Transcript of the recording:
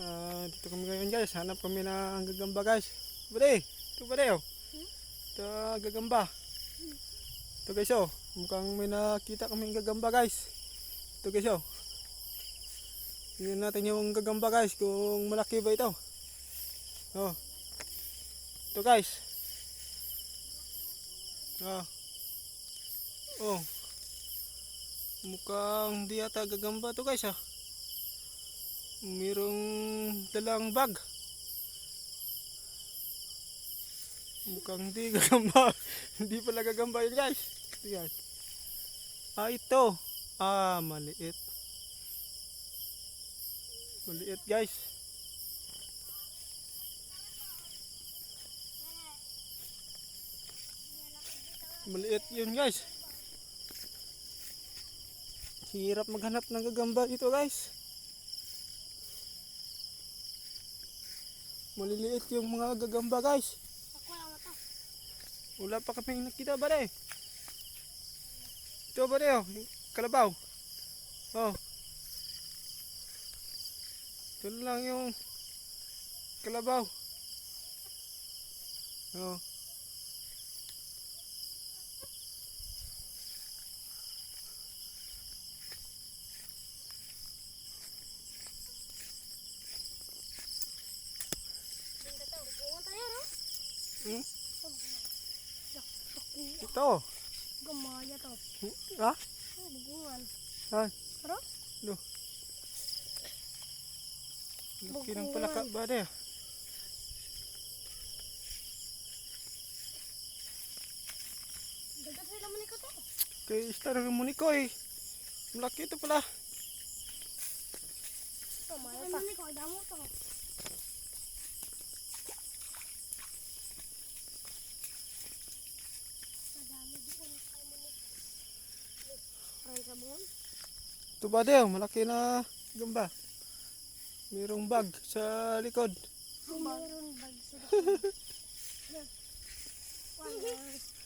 Ah, dito kami ngayon guys. Hanap kami ng gagamba guys. Bade, ito bade oh. Ito gagamba. Ito guys oh. Mukhang may nakita kaming gagamba guys. Ito guys oh. Tingnan natin yung gagamba guys kung malaki ba ito. Oh. Ito guys. Oh. Oh. Mukhang di ata gagamba to guys ah. Mayroong dalang bag. Mukhang di gagamba. Hindi pala gagamba yun guys. Guys. Ah ito. Ah maliit. Maliit guys. Maliit yun guys. Hirap maghanap ng gagamba dito guys. Maliliit yung mga gagamba guys. Wala pa kami nakita ba eh. Ito ba oh, kalabaw. Oh. Ito lang yung kalabaw. Oh. Hmm? Ito. Gamaya to. Ha? Oh, bukungan. Ha? Pero? Do. Laki ng palaka ba eh. Ganda sila man ko to. Kay Star Muniko eh. Malaki ito pala. Gamaya pa. Ano ko? Damo to. Parang sabon. Ito ba daw? Malaki na gamba. Mayroong bag sa likod. Mayroon bag sa likod.